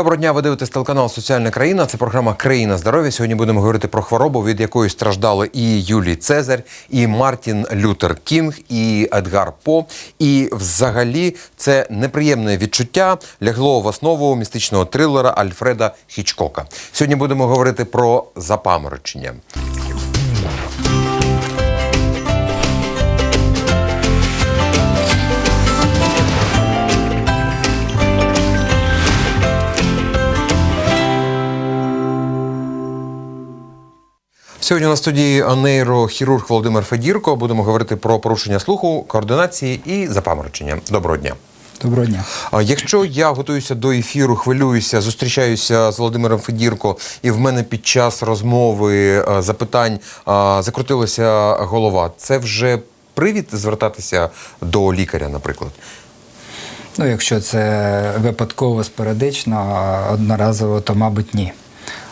Доброго дня, ви дивитесь телеканал Соціальна країна. Це програма Країна здоров'я. Сьогодні будемо говорити про хворобу, від якої страждали і Юлій Цезарь, і Мартін Лютер Кінг, і Едгар По. І взагалі це неприємне відчуття лягло в основу містичного трилера Альфреда Хічкока. Сьогодні будемо говорити про запаморочення. Сьогодні на студії нейрохірург Володимир Федірко. Будемо говорити про порушення слуху, координації і запаморочення. Доброго дня. Доброго дня. Якщо я готуюся до ефіру, хвилююся, зустрічаюся з Володимиром Федірко, і в мене під час розмови е, запитань е, закрутилася голова, це вже привід звертатися до лікаря, наприклад. Ну, якщо це випадково спорадично, одноразово, то мабуть ні.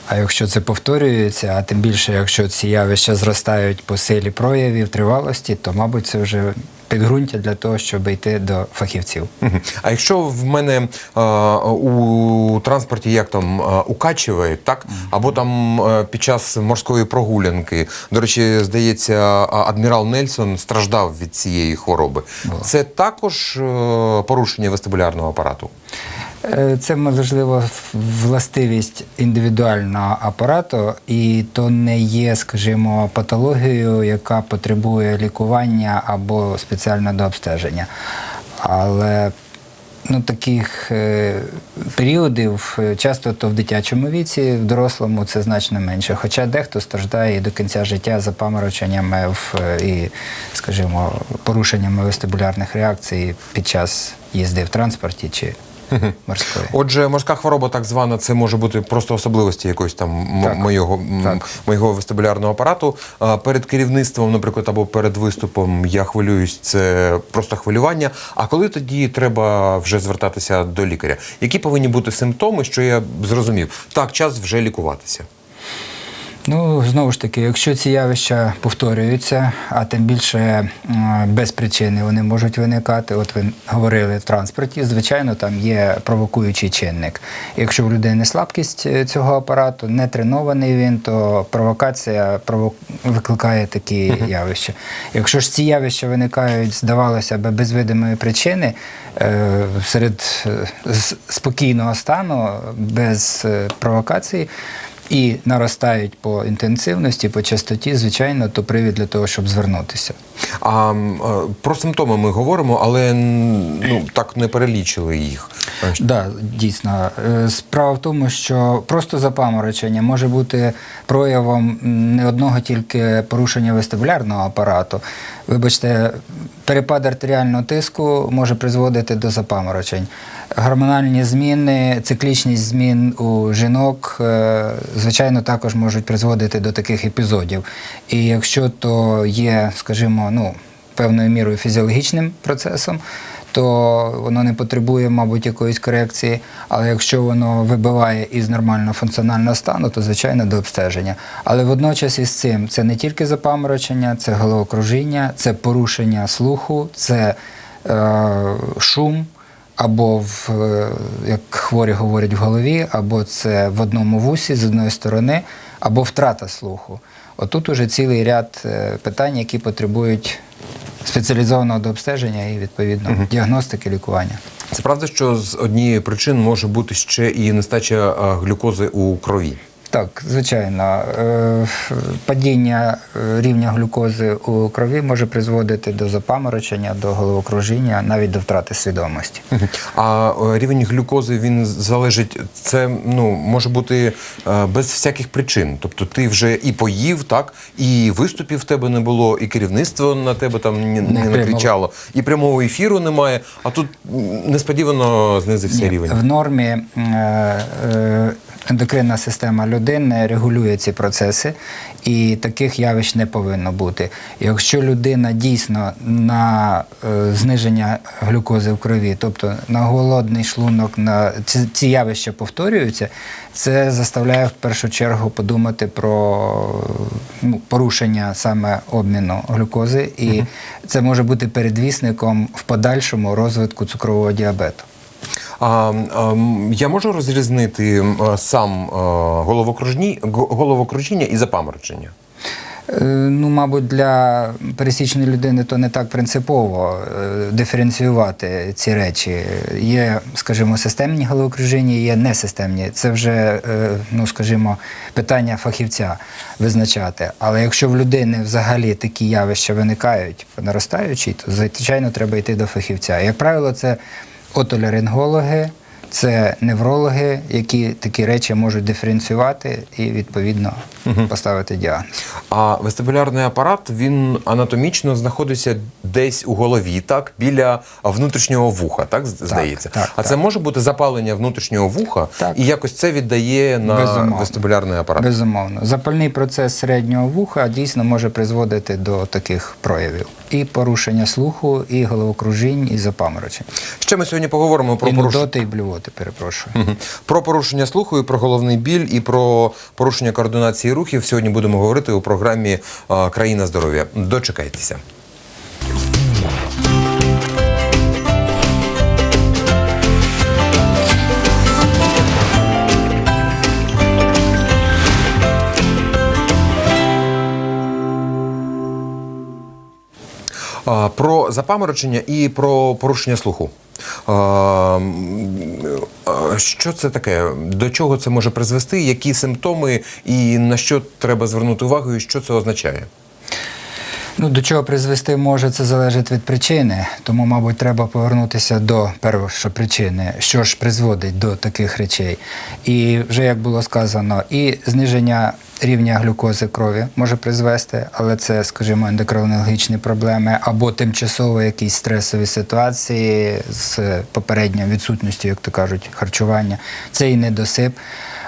А якщо це повторюється, а тим більше, якщо ці явища зростають по силі проявів, тривалості, то мабуть це вже підґрунтя для того, щоб йти до фахівців. А якщо в мене е, у транспорті як там укачує, так або там під час морської прогулянки, до речі, здається, адмірал Нельсон страждав від цієї хвороби. Це також е, порушення вестибулярного апарату. Е, Це можливо властивість індивідуального апарату, і то не є, скажімо, патологією, яка потребує лікування або спеціально до обстеження. Але ну, таких е, періодів е, часто то в дитячому віці, в дорослому це значно менше. Хоча дехто страждає і до кінця життя запамороченнями в, е, і, скажімо, порушеннями вестибулярних реакцій під час їзди в транспорті чи морської. Отже, морська хвороба, так звана, це може бути просто особливості якоїсь там Так. моєго, Так. моєго вестибулярного апарату. Перед керівництвом, наприклад, або перед виступом я хвилююсь, це просто хвилювання. А коли тоді треба вже звертатися до лікаря? Які повинні бути симптоми, що я зрозумів? Так, час вже лікуватися. Ну, знову ж таки, якщо ці явища повторюються, а тим більше без причини вони можуть виникати. От ви говорили в транспорті, звичайно, там є провокуючий чинник. Якщо в людини слабкість е, цього апарату, не тренований він, то провокація викликає такі явища. Якщо ж ці явища виникають, здавалося б, без видимої причини, е, серед е, спокійного стану, без провокації і наростають по інтенсивності, по частоті, звичайно, то привід для того, щоб звернутися. А е, про симптоми ми говоримо, але ну так не перелічили їх. Так, да, дійсно. Е, Справа в тому, що просто запаморочення може бути проявом не одного тільки порушення вестибулярного апарату. Вибачте, перепад артеріального тиску може призводити до запаморочень. Гормональні зміни, циклічність змін у жінок, е, звичайно, також можуть призводити до таких епізодів. І якщо то є, скажімо, ну, певною мірою фізіологічним процесом, то воно не потребує, мабуть, якоїсь корекції. Але якщо воно вибиває із нормального функціонального стану, то звичайно до обстеження. Але водночас із цим це не тільки запаморочення, це головокружіння, це порушення слуху, це е, шум. Або в е, як хворі говорять в голові, або це в одному вусі з одної сторони, або втрата слуху. Отут уже цілий ряд е, питань, які потребують спеціалізованого до обстеження і відповідно діагностики, лікування. Це правда, що з однієї причин може бути ще і нестача глюкози у крові. Так, звичайно, Е, падіння е, рівня глюкози у крові може призводити до запаморочення, до головокружіння, навіть до втрати свідомості. А е, рівень глюкози він залежить. Це ну може бути без всяких причин. Тобто ти вже і поїв, так, і виступів в тебе не було, і керівництво на тебе там не, прямого. накричало, і прямого ефіру немає. А тут несподівано знизився Ні, рівень. В нормі е, е, ендокринна система людини регулює ці процеси, і таких явищ не повинно бути. Якщо людина дійсно на е, зниження глюкози в крові, тобто на голодний шлунок, на ці, ці явища повторюються, це заставляє в першу чергу подумати про ну, порушення саме обміну глюкози, і це може бути передвісником в подальшому розвитку цукрового діабету. Ем, я можу розрізнити сам е, головокружіння і запаморочення? Е, Ну, мабуть, для пересічної людини то не так принципово е, диференціювати ці речі. Є, скажімо, системні головокружіння, є несистемні. Це вже, ну, скажімо, питання фахівця визначати. Але якщо в людини взагалі такі явища виникають по наростаючій, то звичайно треба йти до фахівця. Як правило, це отоларингологи, це неврологи, які такі речі можуть диференціювати і відповідно поставити діагноз. А вестибулярний апарат він анатомічно знаходиться десь у голові, так біля внутрішнього вуха, так здається. так, а так. це може бути запалення внутрішнього вуха, Так. і якось це віддає на Безумовно. вестибулярний апарат. Безумовно. Запальний процес середнього вуха дійсно може призводити до таких проявів. І порушення слуху, і головокружінь, і запаморочень. Ще ми сьогодні поговоримо про порушення. і блювоти, перепрошую. угу. Про порушення слуху і про головний біль, і про порушення координації рухів. Сьогодні будемо говорити у програмі Країна здоров'я. Дочекайтеся. Про запаморочення і про порушення слуху. Що це таке? До чого це може призвести? Які симптоми і на що треба звернути увагу, і що це означає? Ну, до чого призвести може, це залежить від причини, тому, мабуть, треба повернутися до першої причини, що ж призводить до таких речей. І вже як було сказано, і зниження рівня глюкози крові може призвести, але це, скажімо, ендокринологічні проблеми або тимчасово якісь стресові ситуації з попередньою відсутністю, як то кажуть, харчування. Це і недосип.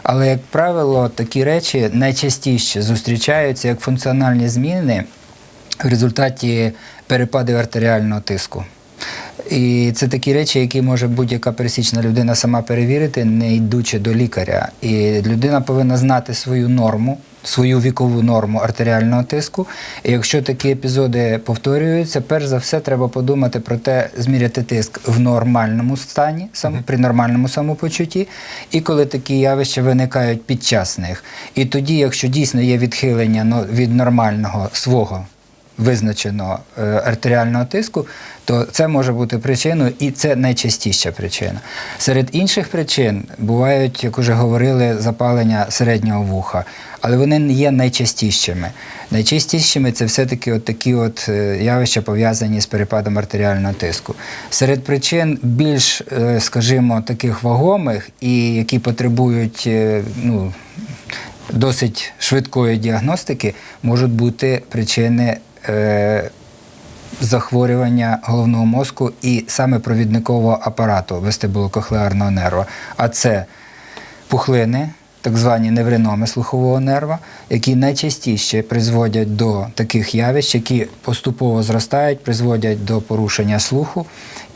Але, як правило, такі речі найчастіше зустрічаються як функціональні зміни в результаті перепадів артеріального тиску. І це такі речі, які може будь-яка пересічна людина сама перевірити, не йдучи до лікаря. І людина повинна знати свою норму, свою вікову норму артеріального тиску. І якщо такі епізоди повторюються, перш за все треба подумати про те, зміряти тиск в нормальному стані, сам, при нормальному самопочутті, і коли такі явища виникають під час них. І тоді, якщо дійсно є відхилення ну, від нормального свого визначеного е, артеріального тиску, то це може бути причиною, і це найчастіша причина. Серед інших причин бувають, як уже говорили, запалення середнього вуха, але вони не є найчастішими. Найчастішими це все-таки от такі от е, явища пов'язані з перепадом артеріального тиску. Серед причин більш, е, скажімо, таких вагомих і які потребують ну, досить швидкої діагностики можуть бути причини захворювання головного мозку і саме провідникового апарату вестибулокохлеарного нерва. А це пухлини, так звані невриноми слухового нерва, які найчастіше призводять до таких явищ, які поступово зростають, призводять до порушення слуху.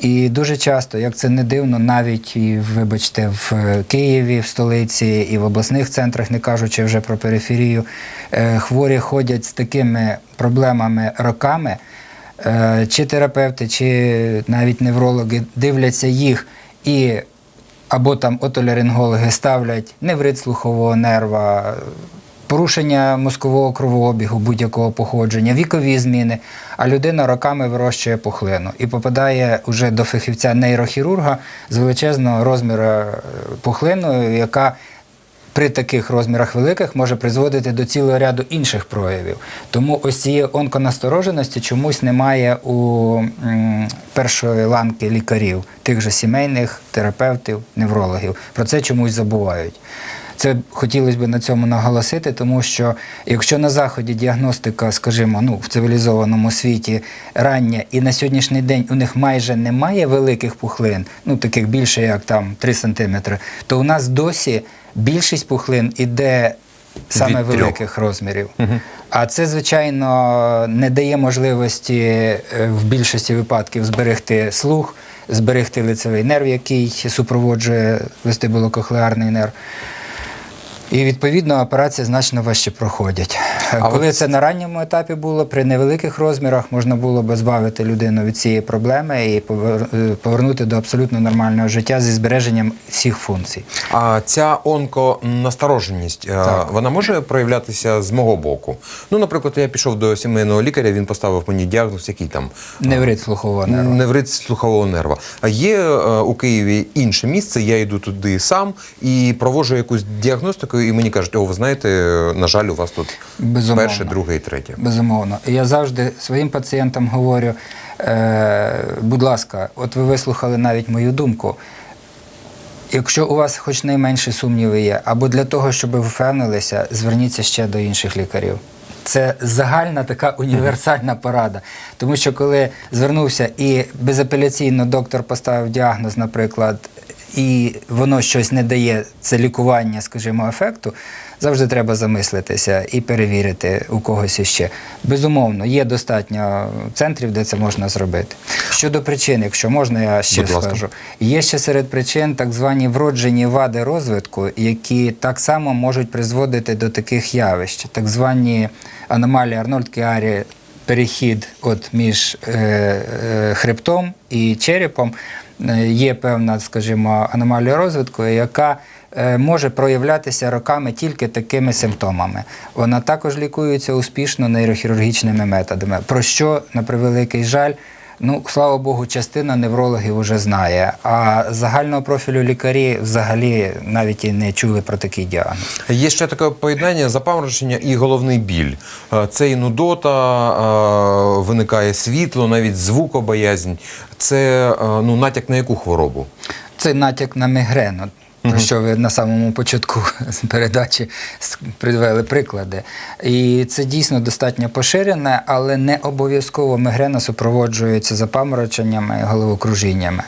І дуже часто, як це не дивно, навіть вибачте, в Києві, в столиці і в обласних центрах, не кажучи вже про периферію, е, хворі ходять з такими проблемами роками. Е, Чи терапевти, чи навіть неврологи дивляться їх і або там отоларингологи ставлять неврит слухового нерва, порушення мозкового кровообігу будь-якого походження, вікові зміни, а людина роками вирощує пухлину і попадає уже до фахівця нейрохірурга з величезного розміру е, пухлиною, яка при таких розмірах великих може призводити до цілого ряду інших проявів. Тому ось цієї онконастороженості чомусь немає у першої ланки лікарів, тих же сімейних терапевтів, неврологів. Про це чомусь забувають. Це хотілося б на цьому наголосити, тому що якщо на заході діагностика, скажімо, ну в цивілізованому світі рання, і на сьогоднішній день у них майже немає великих пухлин, ну таких більше як там 3 сантиметри, то у нас досі більшість пухлин іде саме Від трьох. великих розмірів. А це, звичайно, не дає можливості е, в більшості випадків зберегти слух, зберегти лицевий нерв, який супроводжує вестибулокохлеарний нерв. І відповідно операції значно важче проходять. А Коли це на ранньому етапі було, при невеликих розмірах можна було би збавити людину від цієї проблеми і е, повернути до абсолютно нормального життя зі збереженням всіх функцій. А ця онконастороженість, е, вона може проявлятися з мого боку. Ну, наприклад, я пішов до сімейного лікаря, він поставив мені діагноз, який там Неврит слухового нерва. неврит слухового нерва. А є е, у Києві інше місце, я йду туди сам і проводжу якусь діагностику, і мені кажуть, о, ви знаєте, на жаль, у вас тут Безумовно. перше, друге і третє. Безумовно. І Я завжди своїм пацієнтам говорю: е, будь ласка, от ви вислухали навіть мою думку. Якщо у вас хоч найменші сумніви є, або для того, щоб ви впевнилися, зверніться ще до інших лікарів. Це загальна така універсальна порада. Тому що коли звернувся і безапеляційно доктор поставив діагноз, наприклад, і воно щось не дає, це лікування, скажімо, ефекту, завжди треба замислитися і перевірити у когось іще. Безумовно, є достатньо центрів, де це можна зробити. Щодо причин, якщо можна, я ще Будь ласка. скажу. Є ще серед причин так звані вроджені вади розвитку, які так само можуть призводити до таких явищ, так звані аномалії Арнольд Кіарі, перехід от між е, е, хребтом і черепом. Е, Є певна, скажімо, аномалія розвитку, яка е, може проявлятися роками тільки такими симптомами. Вона також лікується успішно нейрохірургічними методами. Про що, на превеликий жаль, Ну, слава Богу, частина неврологів вже знає, а загального профілю лікарі взагалі навіть і не чули про такий діагноз. Є ще таке поєднання запаморочення і головний біль. Е, Це і нудота, е, виникає світло, навіть звукобоязнь. Це е, ну, натяк на яку хворобу? Це натяк на мігрену, про що ви на самому початку передачі привели приклади. І це дійсно достатньо поширене, але не обов'язково мігрена супроводжується запамороченнями і головокружіннями.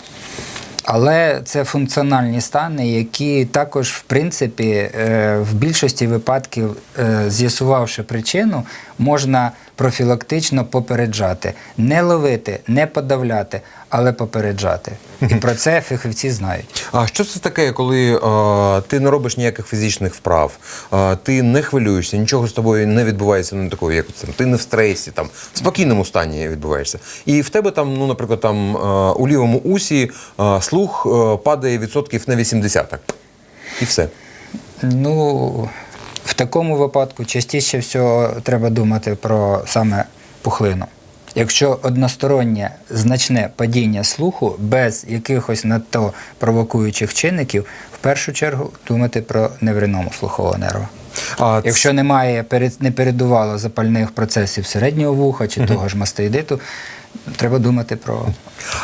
Але це функціональні стани, які також, в принципі, е, в більшості випадків, е, з'ясувавши причину, можна профілактично попереджати. Не ловити, не подавляти, але попереджати. І про це фахівці знають. А що це таке, коли е, ти не робиш ніяких фізичних вправ, е, ти не хвилюєшся, нічого з тобою не відбувається ну, такого, як там, ти не в стресі, там, в спокійному стані відбуваєшся. І в тебе там, ну, наприклад, там, е, у лівому усі е, слух е, падає відсотків на 80. Так. І все. Ну, такому випадку частіше всього треба думати про саме пухлину. Якщо одностороннє значне падіння слуху без якихось надто провокуючих чинників, в першу чергу думати про невриному слухового нерва. А Якщо немає не передувало запальних процесів середнього вуха чи того ж мастеїдиту, треба думати про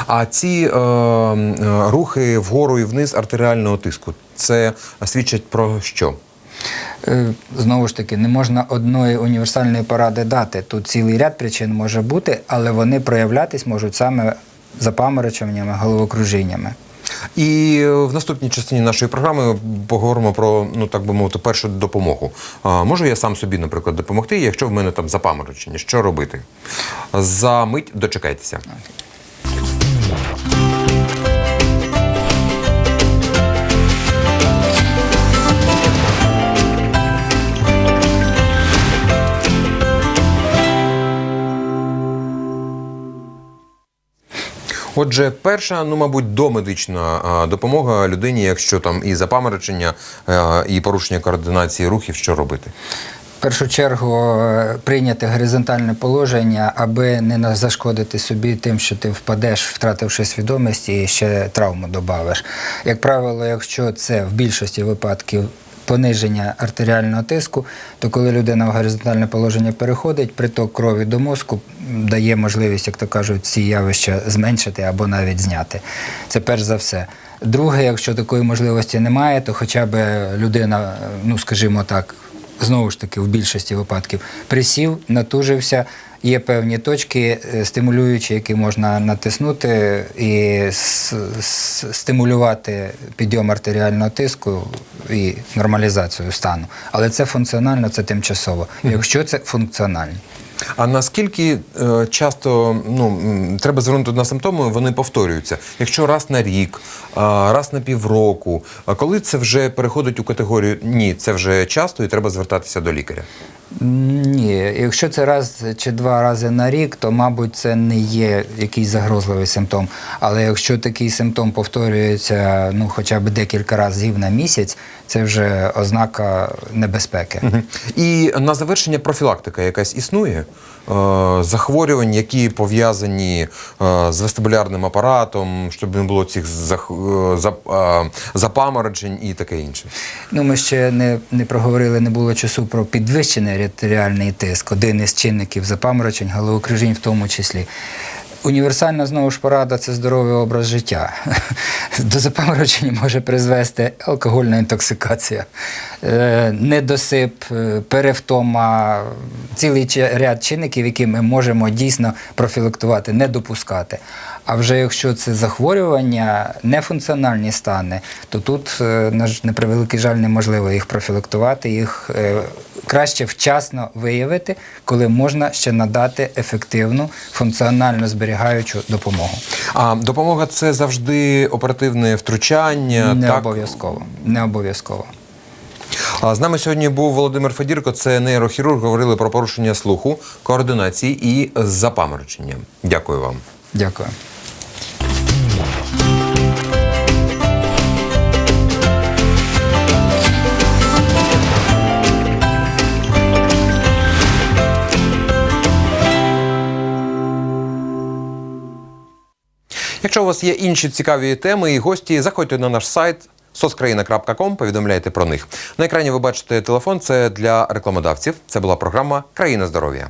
А ці е, е, рухи вгору і вниз артеріального тиску, це свідчать про що? Е, Знову ж таки, не можна одної універсальної поради дати. Тут цілий ряд причин може бути, але вони проявлятись можуть саме запамороченнями, головокружіннями. І в наступній частині нашої програми поговоримо про, ну так би мовити, першу допомогу. А, можу я сам собі, наприклад, допомогти, якщо в мене там запаморочення, що робити? За мить дочекайтеся. Отже, перша, ну мабуть, домедична допомога людині, якщо там і запаморочення, е, і порушення координації рухів, що робити? В першу чергу е, прийняти горизонтальне положення, аби не зашкодити собі тим, що ти впадеш, втративши свідомість і ще травму додавиш. Як правило, якщо це в більшості випадків пониження артеріального тиску, то коли людина в горизонтальне положення переходить, приток крові до мозку дає можливість, як то кажуть, ці явища зменшити або навіть зняти. Це перш за все. Друге, якщо такої можливості немає, то хоча б людина, ну скажімо так, знову ж таки, в більшості випадків присів, натужився. Є певні точки е, стимулюючі, які можна натиснути і стимулювати підйом артеріального тиску і нормалізацію стану. Але це функціонально, це тимчасово. Якщо це функціонально. А наскільки е, часто ну, треба звернути на симптоми, вони повторюються? Якщо раз на рік, е, раз на півроку, а коли це вже переходить у категорію ні, це вже часто і треба звертатися до лікаря? Ні, якщо це раз чи два рази на рік, то мабуть це не є якийсь загрозливий симптом. Але якщо такий симптом повторюється ну хоча б декілька разів на місяць, це вже ознака небезпеки. Мгм. І на завершення профілактика якась існує? Е, Захворювань, які пов'язані е, з вестибулярним апаратом, щоб не було цих зах- е, зап- е, запаморочень і таке інше. Ну, ми ще не, не проговорили, не було часу про підвищений артеріальний тиск, один із чинників запаморочень, головокружінь в тому числі. Універсальна знову ж порада це здоровий образ життя. До запаморочень може призвести алкогольна інтоксикація, е, недосип, е, перевтома, цілий ряд чинників, які ми можемо дійсно профілактувати, не допускати. А вже якщо це захворювання, нефункціональні стани, то тут, е, на превеликий жаль, неможливо їх профілактувати, їх краще вчасно виявити, коли можна ще надати ефективну функціонально зберігаючу допомогу. А допомога це завжди оперативне втручання. Не так? обов'язково. Не обов'язково. А з нами сьогодні був Володимир Федірко, це нейрохірург. Говорили про порушення слуху, координації і запаморочення. Дякую вам. Дякую. Якщо у вас є інші цікаві теми і гості, заходьте на наш сайт соцкраїна.ком, повідомляйте про них. На екрані ви бачите телефон. Це для рекламодавців. Це була програма Країна здоров'я.